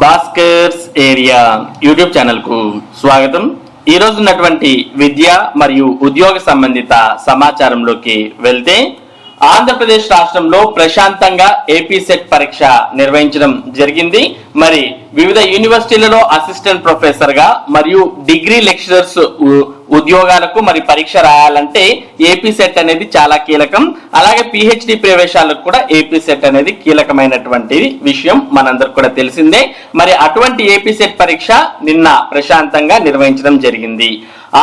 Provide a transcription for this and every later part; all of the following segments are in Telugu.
భాస్కర్స్ ఏరియా యూట్యూబ్ ఛానల్కు స్వాగతం. ఈ ఉన్నటువంటి విద్య మరియు ఉద్యోగ సంబంధిత సమాచారంలోకి వెళ్తే ఆంధ్రప్రదేశ్ రాష్ట్రంలో ప్రశాంతంగా ఏపీ సెట్ పరీక్ష నిర్వహించడం జరిగింది. మరి వివిధ యూనివర్సిటీలలో అసిస్టెంట్ ప్రొఫెసర్గా మరియు డిగ్రీ లెక్చరర్స్ ఉద్యోగాలకు మరి పరీక్ష రాయాలంటే ఏపీ సెట్ అనేది చాలా కీలకం. అలాగే పిహెచ్డి ప్రవేశాలకు కూడా ఏపీ సెట్ అనేది కీలకమైనటువంటి విషయం మనందరికి కూడా తెలిసిందే. మరి అటువంటి ఏపీ సెట్ పరీక్ష నిన్న ప్రశాంతంగా నిర్వహించడం జరిగింది.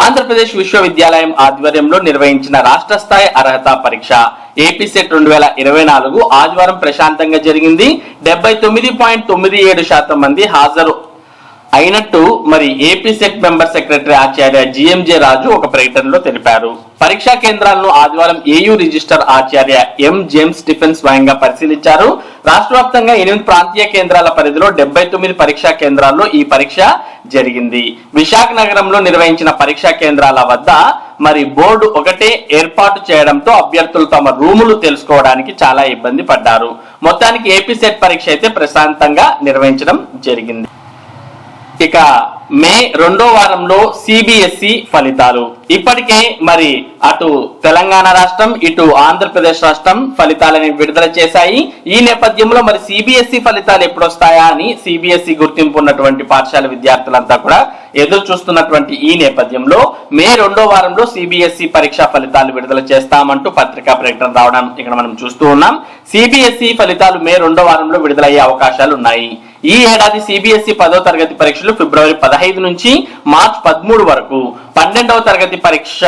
ఆంధ్రప్రదేశ్ విశ్వవిద్యాలయం ఆధ్వర్యంలో నిర్వహించిన రాష్ట్ర స్థాయి అర్హత పరీక్ష ఏపీ సెట్ రెండు వేల ఇరవై నాలుగు ఆదివారం ప్రశాంతంగా జరిగింది. డెబ్బై తొమ్మిది పాయింట్ తొమ్మిది ఏడు శాతం మంది హాజరు అయినట్టు మరి ఏపీ సెట్ మెంబర్ సెక్రటరీ ఆచార్య జిఎంజే రాజు ఒక ప్రకటనలో తెలిపారు. పరీక్షా కేంద్రాలను ఆదివారం ఏయూ రిజిస్టర్ ఆచార్య ఎం జేమ్స్ స్టిఫెన్ స్వయంగా పరిశీలించారు. రాష్ట్ర వ్యాప్తంగా ఎనిమిది ప్రాంతీయ కేంద్రాల పరిధిలో డెబ్బై తొమ్మిది పరీక్షా కేంద్రాల్లో ఈ పరీక్ష జరిగింది. విశాఖ నగరంలో నిర్వహించిన పరీక్షా కేంద్రాల వద్ద మరి బోర్డు ఒకటే ఏర్పాటు చేయడంతో అభ్యర్థులు తమ రూములు తెలుసుకోవడానికి చాలా ఇబ్బంది పడ్డారు. మొత్తానికి ఏపీ సెట్ పరీక్ష అయితే ప్రశాంతంగా నిర్వహించడం జరిగింది. ఇక మే రెండో వారంలో సిబిఎస్ఈ ఫలితాలు. ఇప్పటికే మరి అటు తెలంగాణ రాష్ట్రం ఇటు ఆంధ్రప్రదేశ్ రాష్ట్రం ఫలితాలని విడుదల చేశాయి. ఈ నేపథ్యంలో మరి సిబిఎస్ఈ ఫలితాలు ఎప్పుడు వస్తాయా అని సిబిఎస్ఈ గుర్తింపు ఉన్నటువంటి పాఠశాల విద్యార్థులంతా కూడా ఎదురు చూస్తున్నటువంటి ఈ నేపథ్యంలో మే రెండో వారంలో సిబిఎస్ఈ పరీక్షా ఫలితాలు విడుదల చేస్తామంటూ పత్రికా ప్రకటన రావడం ఇక్కడ మనం చూస్తూ ఉన్నాం. సిబిఎస్ఈ ఫలితాలు మే రెండో వారంలో విడుదలయ్యే అవకాశాలు ఉన్నాయి. ఈ ఏడాది సిబిఎస్ఈ పదో తరగతి పరీక్షలు ఫిబ్రవరి పదహైదు నుంచి మార్చ్ పదమూడు వరకు. పన్నెండవ తరగతి పరీక్ష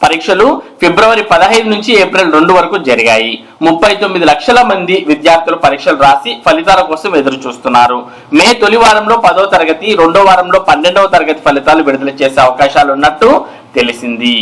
పరీక్షలు ఫిబ్రవరి పదహైదు నుంచి ఏప్రిల్ రెండు వరకు జరిగాయి. ముప్పై తొమ్మిది లక్షల మంది విద్యార్థులు పరీక్షలు రాసి ఫలితాల కోసం ఎదురు చూస్తున్నారు. మే తొలి వారంలో పదో తరగతి రెండో వారంలో పన్నెండవ తరగతి ఫలితాలు విడుదల చేసే అవకాశాలు ఉన్నట్టు తెలిసింది.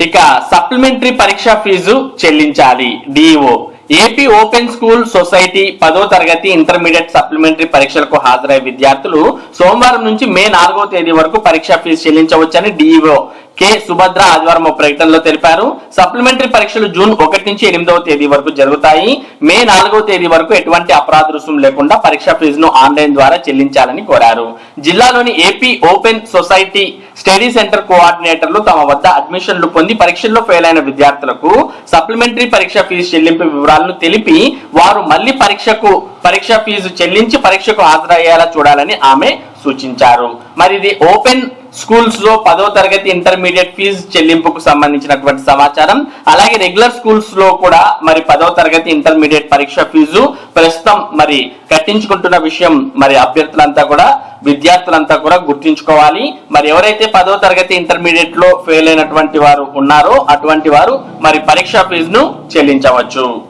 ఇక సప్లిమెంటరీ పరీక్ష ఫీజు చెల్లించాలి. DO AP open school society పదో తరగతి ఇంటర్మీడియట్ సప్లిమెంటరీ పరీక్షలకు హాజరయ్యే విద్యార్థులు సోమవారం నుంచి మే నాలుగో తేదీ వరకు పరీక్ష ఫీజు చెల్లించవచ్చని డిఈఓ కె సుభద్ర ఆదివారం ఒక ప్రకటనలో తెలిపారు. సప్లిమెంటరీ పరీక్షలు జూన్ ఒకటి నుంచి ఎనిమిదవ తేదీ వరకు జరుగుతాయి. మే నాలుగవ తేదీ వరకు ఎటువంటి అపరాధ రుసుం లేకుండా పరీక్ష ఫీజును ఆన్లైన్ ద్వారా చెల్లించాలని కోరారు. జిల్లాలోని AP open society study centre కోఆర్డినేటర్లు తమ వద్ద అడ్మిషన్లు పొంది పరీక్షల్లో ఫెయిల్ అయిన విద్యార్థులకు సప్లిమెంటరీ పరీక్ష ఫీజు చెల్లింపు వివరాలను తెలిపి వారు మళ్ళీ పరీక్షకు పరీక్ష ఫీజు చెల్లించి పరీక్షకు హాజరయ్యేలా చూడాలని ఆమె సూచించారు. మరి ఇది ఓపెన్ స్కూల్స్లో పదో తరగతి ఇంటర్మీడియట్ ఫీజు చెల్లింపుకు సంబంధించినటువంటి సమాచారం. అలాగే రెగ్యులర్ స్కూల్స్లో కూడా మరి పదో తరగతి ఇంటర్మీడియట్ పరీక్ష ఫీజు. ప్రస్తుతం మరి కట్టించుకుంటున్న విషయం మరి అభ్యర్థులంతా కూడా విద్యార్థులంతా కూడా గుర్తించుకోవాలి. మరి ఎవరైతే పదో తరగతి ఇంటర్మీడియట్లో ఫెయిల్ అయినటువంటి వారు ఉన్నారో అటువంటి వారు మరి పరీక్ష ఫీజును చెల్లించవచ్చు.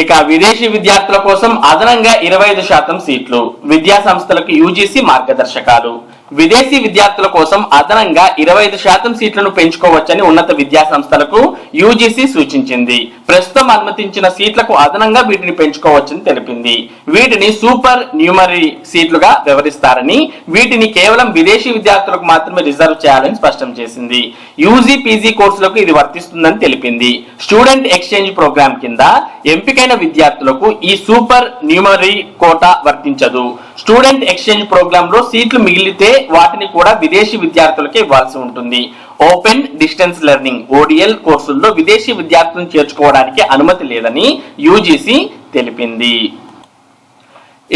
ఇక విదేశీ విద్యార్థుల కోసం అదనంగా ఇరవై ఐదు శాతం సీట్లు విద్యా సంస్థలకు యూజీసీ మార్గదర్శకాలు. విదేశీ విద్యార్థుల కోసం అదనంగా ఇరవై ఐదు శాతం సీట్లను పెంచుకోవచ్చని ఉన్నత విద్యా సంస్థలకు యూజీసీ సూచించింది. ప్రస్తుతం అనుమతించిన సీట్లకు అదనంగా వీటిని పెంచుకోవచ్చని తెలిపింది. వీటిని సూపర్ న్యూమరీ సీట్లుగా వివరిస్తారని వీటిని కేవలం విదేశీ విద్యార్థులకు మాత్రమే రిజర్వ్ చేయాలని స్పష్టం చేసింది. యూజీ పీజీ కోర్సులకు ఇది వర్తిస్తుందని తెలిపింది. స్టూడెంట్ ఎక్స్చేంజ్ ప్రోగ్రామ్ కింద ఎంపికైన విద్యార్థులకు ఈ సూపర్ న్యూమరీ కోటా వర్తించదు. స్టూడెంట్ ఎక్స్చేంజ్ ప్రోగ్రామ్లో సీట్లు మిగిలితే వాటిని కూడా విదేశీ విద్యార్థులకే ఇవ్వాల్సి ఉంటుంది. ఓపెన్ డిస్టెన్స్ లెర్నింగ్ ఓడిఎల్ కోర్సుల్లో విదేశీ విద్యార్థులను చేర్చుకోవడానికి అనుమతి లేదని యూజీసీ తెలిపింది.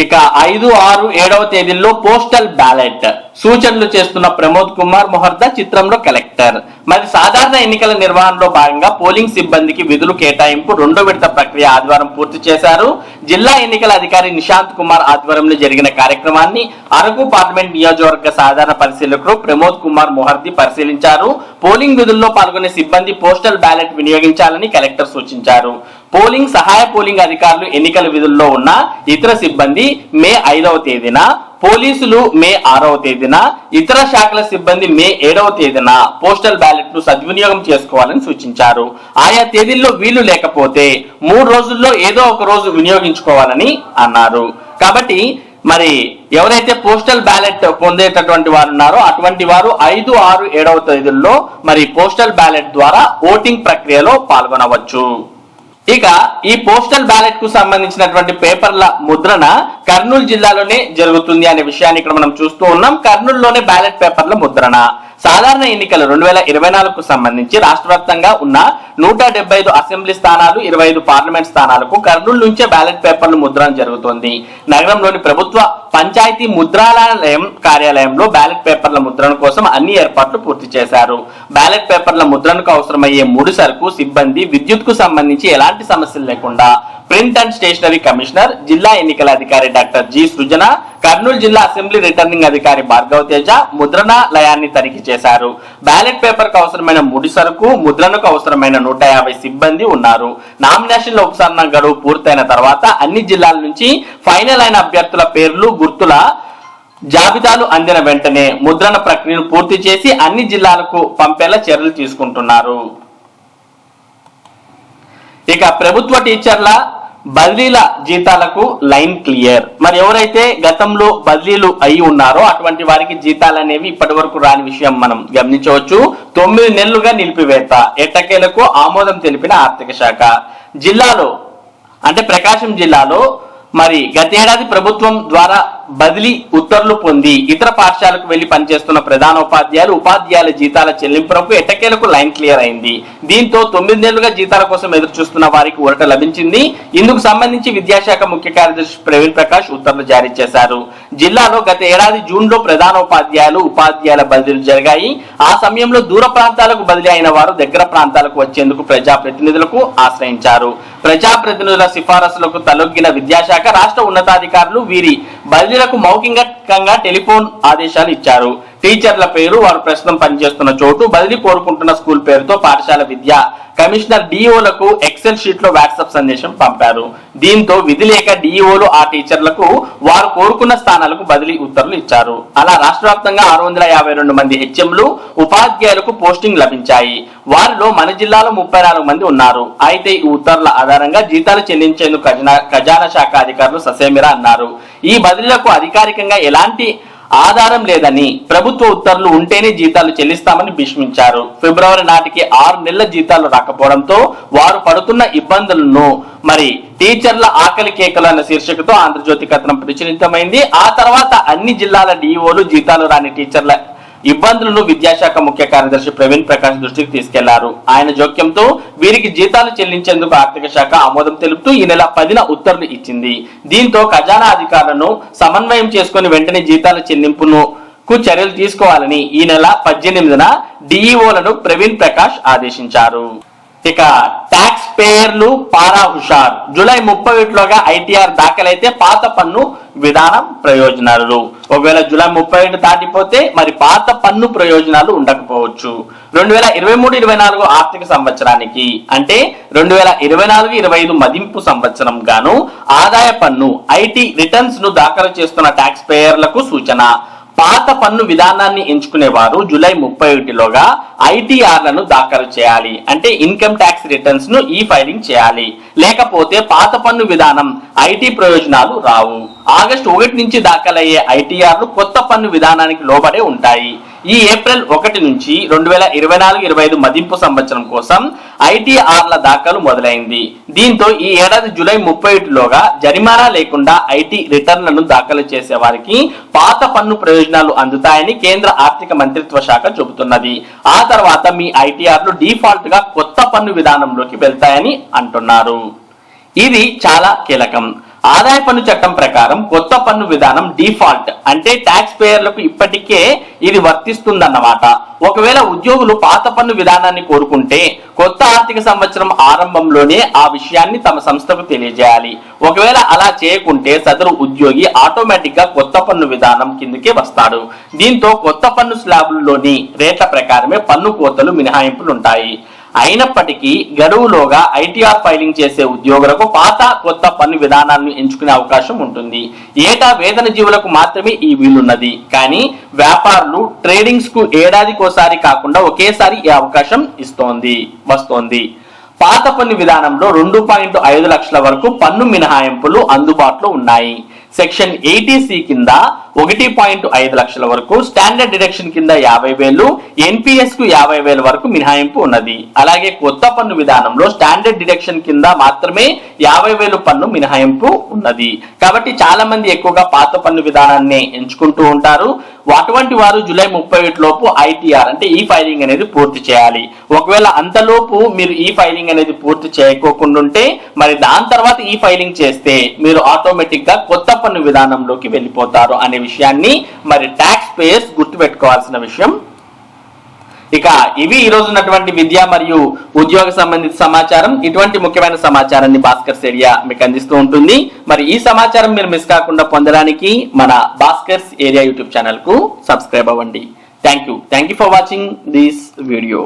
ఇక ఐదు ఆరు ఏడవ తేదీల్లో పోస్టల్ బ్యాలెట్ సూచనలు చేస్తున్న ప్రమోద్ కుమార్ మొహర్దా చిత్రంలో కలెక్టర్. మరి సాధారణ ఎన్నికల నిర్వహణలో భాగంగా పోలింగ్ సిబ్బందికి విధులు కేటాయింపు రెండో విడత ప్రక్రియ ఆదివారం పూర్తి చేశారు. జిల్లా ఎన్నికల అధికారి నిశాంత్ కుమార్ ఆధ్వర్యంలో జరిగిన కార్యక్రమాన్ని అరకు పార్లమెంట్ నియోజకవర్గ సాధారణ పరిశీలకుడు ప్రమోద్ కుమార్ మొహర్ది పరిశీలించారు. పోలింగ్ విధుల్లో పాల్గొనే సిబ్బంది పోస్టల్ బ్యాలెట్ వినియోగించాలని కలెక్టర్ సూచించారు. పోలింగ్ సహాయ పోలింగ్ అధికారులు ఎన్నికల విధుల్లో ఉన్న ఇతర సిబ్బంది మే ఐదవ తేదీన పోలీసులు మే ఆరవ తేదీన ఇతర శాఖల సిబ్బంది మే ఏడవ తేదీన పోస్టల్ బ్యాలెట్ను సద్వినియోగం చేసుకోవాలని సూచించారు. ఆయా తేదీల్లో వీలు లేకపోతే మూడు రోజుల్లో ఏదో ఒక రోజు వినియోగించుకోవాలని అన్నారు. కాబట్టి మరి ఎవరైతే పోస్టల్ బ్యాలెట్ పొందేటటువంటి వారు ఉన్నారో అటువంటి వారు ఐదు ఆరు ఏడవ తేదీల్లో మరి పోస్టల్ బ్యాలెట్ ద్వారా ఓటింగ్ ప్రక్రియలో పాల్గొనవచ్చు. ఇక ఈ పోస్టల్ బ్యాలెట్కు సంబంధించినటువంటి పేపర్ల ముద్రణ కర్నూలు జిల్లాలోనే జరుగుతుంది అనే విషయాన్ని ఇక్కడ మనం చూస్తూ ఉన్నాం. కర్నూలులోనే బ్యాలెట్ పేపర్ల ముద్రణ. సాధారణ ఎన్నికలు రెండు వేల ఇరవై నాలుగుకు సంబంధించి రాష్ట్ర వ్యాప్తంగా ఉన్న నూట డెబ్బై ఐదు అసెంబ్లీ స్థానాలు ఇరవై ఐదు పార్లమెంట్ స్థానాలకు కర్నూలు నుంచే బ్యాలెట్ పేపర్లు ముద్రణ జరుగుతోంది. నగరంలోని ప్రభుత్వ పంచాయతీ ముద్రాలయం కార్యాలయంలో బ్యాలెట్ పేపర్ల ముద్రణ కోసం అన్ని ఏర్పాట్లు పూర్తి చేశారు. బ్యాలెట్ పేపర్ల ముద్రణకు అవసరమయ్యే ముడి సరుకు సిబ్బంది విద్యుత్కు సంబంధించి ఎలాంటి సమస్యలు లేకుండా ప్రింట్ అండ్ స్టేషనరీ కమిషనర్ జిల్లా ఎన్నికల అధికారి డాక్టర్ జి సృజన కర్నూలు జిల్లా అసెంబ్లీ రిటర్నింగ్ అధికారి భార్గవ తేజ ముద్రణ లయాన్ని తనిఖీ చేశారు. బ్యాలెట్ పేపర్కు అవసరమైన ముడి సరుకు ముద్రణకు అవసరమైన నూట యాభై సిబ్బంది ఉన్నారు. నామినేషన్ల ఉపసరణ గడువు పూర్తయిన తర్వాత అన్ని జిల్లాల నుంచి ఫైనల్ అయిన అభ్యర్థుల పేర్లు గుర్తుల జాబితాలు అందిన వెంటనే ముద్రణ ప్రక్రియను పూర్తి చేసి అన్ని జిల్లాలకు పంపేలా చర్యలు తీసుకుంటున్నారు. ఇక ప్రభుత్వ టీచర్ల బదిలీల జీతాలకు లైన్ క్లియర్. మరి ఎవరైతే గతంలో బదిలీలు అయి ఉన్నారో అటువంటి వారికి జీతాలు అనేవి ఇప్పటి వరకు రాని విషయం మనం గమనించవచ్చు. తొమ్మిది నెలలుగా నిలిపివేత ఎట్టకేలకు ఆమోదం తెలిపిన ఆర్థిక శాఖ. జిల్లాలో అంటే ప్రకాశం జిల్లాలో మరి గతేడాది ప్రభుత్వం ద్వారా బదిలీ ఉత్తర్వులు పొంది ఇతర పాఠశాలకు వెళ్ళి పనిచేస్తున్న ప్రధాన ఉపాధ్యాయులు ఉపాధ్యాయుల జీతాల చెల్లింపులకు ఎట్టకేలకు లైన్ క్లియర్ అయింది. దీంతో తొమ్మిది నెలలుగా జీతాల కోసం ఎదురు చూస్తున్న వారికి ఊరట లభించింది. ఇందుకు సంబంధించి విద్యాశాఖ ముఖ్య కార్యదర్శి ప్రవీణ్ ప్రకాష్ ఉత్తర్వులు జారీ చేశారు. జిల్లాలో గత ఏడాది జూన్లో ప్రధాన ఉపాధ్యాయులు ఉపాధ్యాయుల బదిలీలు జరిగాయి. ఆ సమయంలో దూర ప్రాంతాలకు బదిలీ అయిన వారు దగ్గర ప్రాంతాలకు వచ్చేందుకు ప్రజాప్రతినిధులకు ఆశ్రయించారు. ప్రజాప్రతినిధుల సిఫారసులకు తలొగ్గిన విద్యాశాఖ రాష్ట్ర ఉన్నతాధికారులు వీరి బదిలీలకు మౌఖికంగా టెలిఫోన్ ఆదేశాలు ఇచ్చారు. టీచర్ల పేరు వారు ప్రస్తుతం పనిచేస్తున్న చోటు బదిలీ కోరుకుంటున్న స్కూల్ పేరుతో పాఠశాల విద్య. కమిషనర్ డిఓలకు ఎక్సెల్ షీట్లో వాట్సాప్ సందేశం పంపారు. దీంతో విధి లేక డిఓలు ఆ టీచర్లకు వారు కోరుకున్న స్థానాలకు బదిలీ ఉత్తర్వులు ఇచ్చారు. అలా రాష్ట్ర వ్యాప్తంగా ఆరు వందల యాభై రెండు మంది హెచ్ఎంలు ఉపాధ్యాయులకు పోస్టింగ్ లభించాయి. వారిలో మన జిల్లాలో ముప్పై నాలుగు మంది ఉన్నారు. అయితే ఈ ఉత్తర్వుల ఆధారంగా జీతాలు చెల్లించేందుకు ఖజానా ఖజానా శాఖ అధికారులు ససేమిరా అన్నారు. ఈ బదిలీలకు అధికారికంగా ఎలాంటి ఆధారం లేదని ప్రభుత్వ ఉత్తర్వులు ఉంటేనే జీతాలు చెల్లిస్తామని భీష్మించారు. ఫిబ్రవరి నాటికి ఆరు నెలల జీతాలు రాకపోవడంతో వారు పడుతున్న ఇబ్బందులను మరి టీచర్ల ఆకలి కేకలు అన్న శీర్షికతో ఆంధ్రజ్యోతి కథనం ప్రచురితమైంది. ఆ తర్వాత అన్ని జిల్లాల డిఓలు జీతాలు రాని టీచర్ల ఇబ్బందులను విద్యాశాఖ ముఖ్య కార్యదర్శి ప్రవీణ్ ప్రకాష్ దృష్టికి తీసుకెళ్ళారు. ఆయన జోక్యంతో వీరికి జీతాలు చెల్లించేందుకు ఆర్థిక శాఖ ఆమోదం తెలుపుతూ ఈ నెల పదిన ఉత్తర్వులు ఇచ్చింది. దీంతో ఖజానా అధికారులను సమన్వయం చేసుకుని వెంటనే జీతాల చెల్లింపును కు చర్యలు తీసుకోవాలని ఈ నెల పద్దెనిమిదిన డిఈఓలను ప్రవీణ్ ప్రకాష్ ఆదేశించారు. ఇక ట్యాక్స్ పేయర్లు పారా హుషార్ జూలై ముప్పై ఒకటిలోగా ఐటీఆర్ దాఖలైతే పాత పన్ను విధానం ప్రయోజనాలు. ఒకవేళ జూలై ముప్పై ఒకటి దాటిపోతే మరి పాత పన్ను ప్రయోజనాలు ఉండకపోవచ్చు. రెండు వేల ఇరవై మూడు ఇరవై నాలుగు ఆర్థిక సంవత్సరానికి అంటే రెండు వేల ఇరవై నాలుగు ఇరవై ఐదు మదింపు సంవత్సరం గాను ఆదాయ పన్ను ఐటీ రిటర్న్స్ను దాఖలు చేస్తున్న ట్యాక్స్ పేయర్లకు సూచన. పాత పన్ను విధానాన్ని ఎంచుకునేవారు జూలై ముప్పై ఒకటిలోగా ఐటీఆర్లను దాఖలు చేయాలి. అంటే ఇన్కమ్ ట్యాక్స్ రిటర్న్స్ను ఈ ఫైలింగ్ చేయాలి. లేకపోతే పాత పన్ను విధానం ఐటీ ప్రయోజనాలు రావు. ఆగస్టు ఒకటి నుంచి దాఖలయ్యే ఐటీఆర్లు కొత్త పన్ను విధానానికి లోబడే ఉంటాయి. ఈ ఏప్రిల్ ఒకటి నుంచి రెండు వేల ఇరవై నాలుగు ఇరవై ఐదు మదింపు సంవత్సరం కోసం ఐటీఆర్ల దాఖలు మొదలైంది. దీంతో ఈ ఏడాది జూలై ముప్పై ఒకటిలోగా జరిమానా లేకుండా ఐటీ రిటర్న్లను దాఖలు చేసే వారికి పాత పన్ను ప్రయోజనాలు అందుతాయని కేంద్ర ఆర్థిక మంత్రిత్వ శాఖ చెబుతున్నది. ఆ తర్వాత మీ ఐటీఆర్లు డిఫాల్ట్గా కొత్త పన్ను విధానంలోకి వెళ్తాయని అంటున్నారు. ఇది చాలా కీలకం. ఆదాయ పన్ను చట్టం ప్రకారం కొత్త పన్ను విధానం డిఫాల్ట్ అంటే ట్యాక్స్ పేయర్లకు ఇప్పటికే ఇది వర్తిస్తుందన్నమాట. ఒకవేళ ఉద్యోగులు పాత పన్ను విధానాన్ని కోరుకుంటే కొత్త ఆర్థిక సంవత్సరం ఆరంభంలోనే ఆ విషయాన్ని తమ సంస్థకు తెలియజేయాలి. ఒకవేళ అలా చేయకుంటే సదరు ఉద్యోగి ఆటోమేటిక్గా కొత్త పన్ను విధానం కిందకే వస్తాడు. దీంతో కొత్త పన్ను స్లాబుల్లోని రేట్ల ప్రకారమే పన్ను కోతలు మినహాయింపులు ఉంటాయి అయినప్పటికీ గడువులోగా ఐటీఆర్ ఫైలింగ్ చేసే ఉద్యోగులకు పాత కొత్త పన్ను విధానాలను ఎంచుకునే అవకాశం ఉంటుంది. ఏటా వేతన జీవులకు మాత్రమే ఈ వీలున్నది. కానీ వ్యాపారులు ట్రేడింగ్స్కు ఏడాదికోసారి కాకుండా ఒకేసారి ఈ అవకాశం ఇస్తోంది వస్తోంది. పాత పన్ను విధానంలో రెండు పాయింట్ ఐదు లక్షల వరకు పన్ను మినహాయింపులు అందుబాటులో ఉన్నాయి. సెక్షన్ ఎయిటీ సి కింద ఒకటి పాయింట్ ఐదు లక్షల వరకు స్టాండర్డ్ డిడక్షన్ కింద యాభై వేలు ఎన్పిఎస్కు యాభై వేల వరకు మినహాయింపు ఉన్నది. అలాగే కొత్త పన్ను విధానంలో స్టాండర్డ్ డిడక్షన్ కింద మాత్రమే యాభై వేలు పన్ను మినహాయింపు ఉన్నది. కాబట్టి చాలా మంది ఎక్కువగా పాత పన్ను విధానాన్ని ఎంచుకుంటూ ఉంటారు. అటువంటి వారు జూలై ముప్పై లోపు ఐటీఆర్ అంటే ఈ ఫైలింగ్ అనేది పూర్తి చేయాలి. ఒకవేళ అంతలోపు మీరు ఈ ఫైలింగ్ అనేది పూర్తి చేయకోకుండా ఉంటే మరి దాని తర్వాత ఈ ఫైలింగ్ చేస్తే మీరు ఆటోమేటిక్గా కొత్త పన్ను విధానంలోకి వెళ్ళిపోతారు అనే విషయాన్ని మరి ట్యాక్స్ పేయర్స్ గుర్తుపెట్టుకోవాల్సిన విషయం. ఇక ఇవి ఈ రోజు ఉన్నటువంటి విద్య మరియు ఉద్యోగ సంబంధిత సమాచారం. ఇటువంటి ముఖ్యమైన సమాచారాన్ని భాస్కర్స్ ఏరియా మీకు అందిస్తూ ఉంటుంది. మరి ఈ సమాచారం మీరు మిస్ కాకుండా పొందడానికి మన భాస్కర్స్ ఏరియా యూట్యూబ్ ఛానల్కు సబ్స్క్రైబ్ అవ్వండి. Thank you thank you for watching this video